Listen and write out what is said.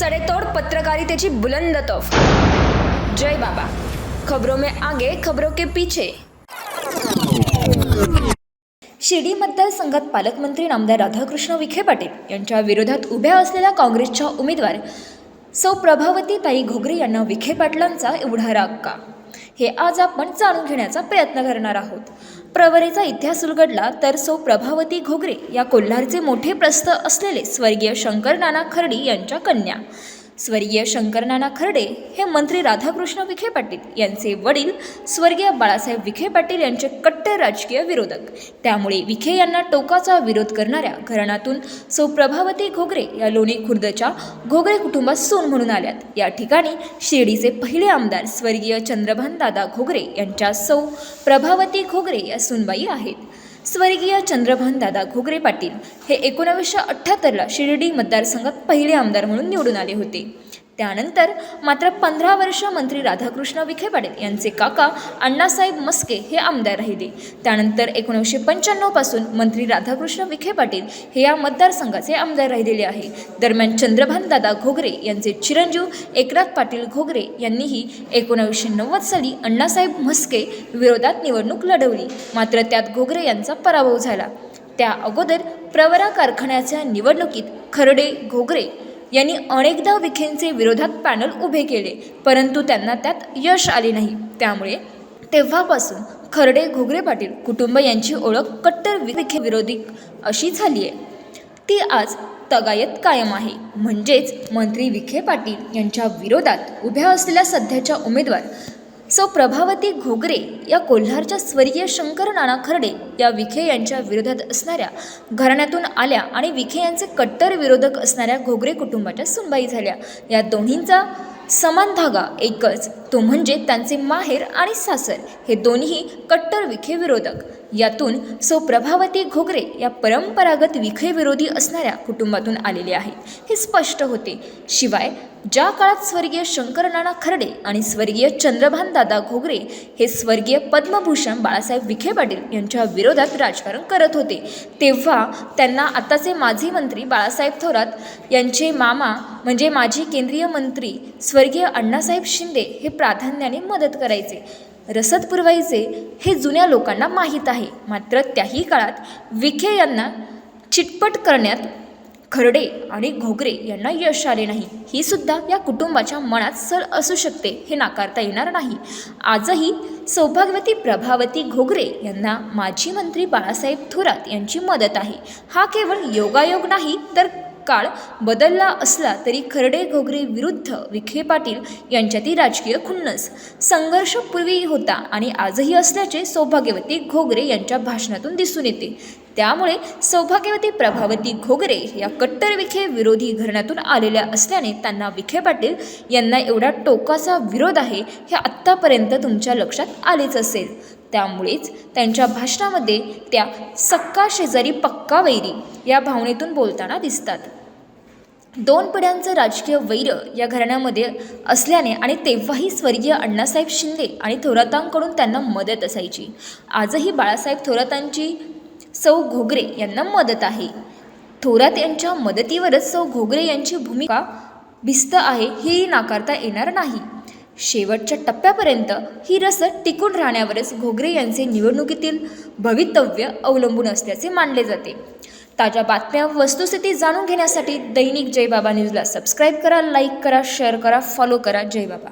सडेतोड पत्रकारितेची बुलंद तोफ. जय बाबा. खबरों में आगे खबरों के पीछे. शिर्डी मतदारसंघात पालकमंत्री नामदार राधाकृष्ण विखे पाटील यांच्या विरोधात उभ्या असलेल्या काँग्रेसच्या उमेदवार सौ प्रभावती ताई घोगरे यांना विखे पाटलांचा एवढा राग का? हे आज आपण जाणून घेण्याचा प्रयत्न करणार आहोत. प्रवरेचा इतिहास उलगडला तर सौ प्रभावती घोगरे या कोल्हारचे मोठे प्रस्थ असलेले स्वर्गीय शंकर नाना खर्डी यांच्या कन्या. स्वर्गीय शंकर नाना खर्डे हे मंत्री राधाकृष्ण विखे पाटील यांचे वडील स्वर्गीय बाळासाहेब विखे पाटील यांचे कट्टर राजकीय विरोधक. त्यामुळे विखे यांना टोकाचा विरोध करणाऱ्या घराण्यातून सौ प्रभावती घोगरे या लोणी खुर्दच्या घोगरे कुटुंबात सून म्हणून आल्यात. या ठिकाणी शिर्डीचे पहिले आमदार स्वर्गीय चंद्रभान दादा घोगरे यांच्या सौ प्रभावती घोगरे या सूनबाई आहेत. स्वर्गीय चंद्रभान दादा घोगरे पाटील हे एकोणावीसशे अठ्ठ्याहत्तरला शिर्डी मतदारसंघात पहिले आमदार म्हणून निवडून आले होते. त्यानंतर मात्र पंधरा वर्ष मंत्री राधाकृष्ण विखे पाटील यांचे काका अण्णासाहेब मस्के हे आमदार राहिले. त्यानंतर एकोणीसशे पंच्याण्णवपासून मंत्री राधाकृष्ण विखे पाटील हे या मतदारसंघाचे आमदार राहिलेले आहे. दरम्यान चंद्रभानदादा घोगरे यांचे चिरंजीव एकनाथ पाटील घोगरे यांनीही एकोणावीसशे नव्वद साली अण्णासाहेब म्हस्के विरोधात निवडणूक लढवली. मात्र त्यात घोगरे यांचा पराभव झाला. त्या अगोदर प्रवरा कारखान्याच्या निवडणुकीत खर्डे घोगरे यांनी अनेकदा विखेंचे विरोधात पॅनल उभे केले परंतु त्यांना त्यात यश आले नाही. त्यामुळे तेव्हापासून खर्डे घोगरे पाटील कुटुंब यांची ओळख कट्टर विखे विरोधी अशी झाली आहे. ती आज तगायत कायम आहे. म्हणजेच मंत्री विखे पाटील यांच्या विरोधात उभ्या असलेल्या सध्याच्या उमेदवार सौ प्रभावती घोगरे या कोल्हारच्या स्वर्गीय शंकर नाना खर्डे या विखे यांच्या विरोधात असणाऱ्या घराण्यातून आल्या आणि विखे यांचे कट्टर विरोधक असणाऱ्या घोगरे कुटुंबाच्या सुनबाई झाल्या. या दोन्हींचा समान धागा एकच तो म्हणजे त्यांचे माहेर आणि सासर. हे दोन्ही कट्टर विखे विरोधक. यातून सो प्रभावती घोगरे या परंपरागत विखयविरोधी असणाऱ्या कुटुंबातून आलेले आहेत हे स्पष्ट होते. शिवाय ज्या काळात स्वर्गीय शंकर नाना खर्डे आणि स्वर्गीय चंद्रभान दादा घोगरे हे स्वर्गीय पद्मभूषण बाळासाहेब विखे पाटील यांच्या विरोधात राजकारण करत होते तेव्हा त्यांना आताचे माजी मंत्री बाळासाहेब थोरात यांचे मामा म्हणजे माजी केंद्रीय मंत्री स्वर्गीय अण्णासाहेब शिंदे हे प्राधान्याने मदत करायचे. रसद पुरवायचे हे जुन्या लोकांना माहीत आहे. मात्र त्याही काळात विखे यांना चिटपट करण्यात खर्डे आणि घोगरे यांना यश आले नाही. ही सुद्धा या कुटुंबाच्या मनात सर असू शकते हे नाकारता येणार नाही. आजही सौभाग्यवती प्रभावती घोगरे यांना माजी मंत्री बाळासाहेब थोरात यांची मदत आहे. हा केवळ योगायोग नाही तर काळ बदलला असला तरी खर्डे घोगरे विरुद्ध विखे पाटील यांच्यातील राजकीय खुन्नस. संघर्ष पूर्वी होता आणि आजही असल्याचे सौभाग्यवती घोगरे यांच्या भाषणातून दिसून येते. त्यामुळे सौभाग्यवती प्रभावती घोगरे या कट्टर विखे विरोधी घराण्यातून आलेल्या असल्याने त्यांना विखे पाटील यांना एवढा टोकाचा विरोध आहे हे आत्तापर्यंत तुमच्या लक्षात आलेच असेल. त्यामुळेच त्यांच्या भाषणामध्ये त्या सक्का शेजारी पक्का वैरी या भावनेतून बोलताना दिसतात. दोन पिढ्यांचं राजकीय वैर या घराण्यामध्ये असल्याने आणि तेव्हाही स्वर्गीय अण्णासाहेब शिंदे आणि थोरातांकडून त्यांना मदत असायची. आजही बाळासाहेब थोरातांची सौ घोगरे यांना मदत आहे. थोरात यांच्या मदतीवरच सौ घोगरे यांची भूमिका भिस्त आहे हेही नाकारता येणार नाही. शेवटच्या टप्प्यापर्यंत ही रसद टिकून राहण्यावरच घोगरे यांचे निवडणुकीतील भवितव्य अवलंबून असल्याचे मानले जाते. ताज्या बातम्या वस्तुस्थिती जाणून घेण्यासाठी दैनिक जय बाबा न्यूजला सबस्क्राईब करा लाईक करा शेअर करा फॉलो करा जयबाबा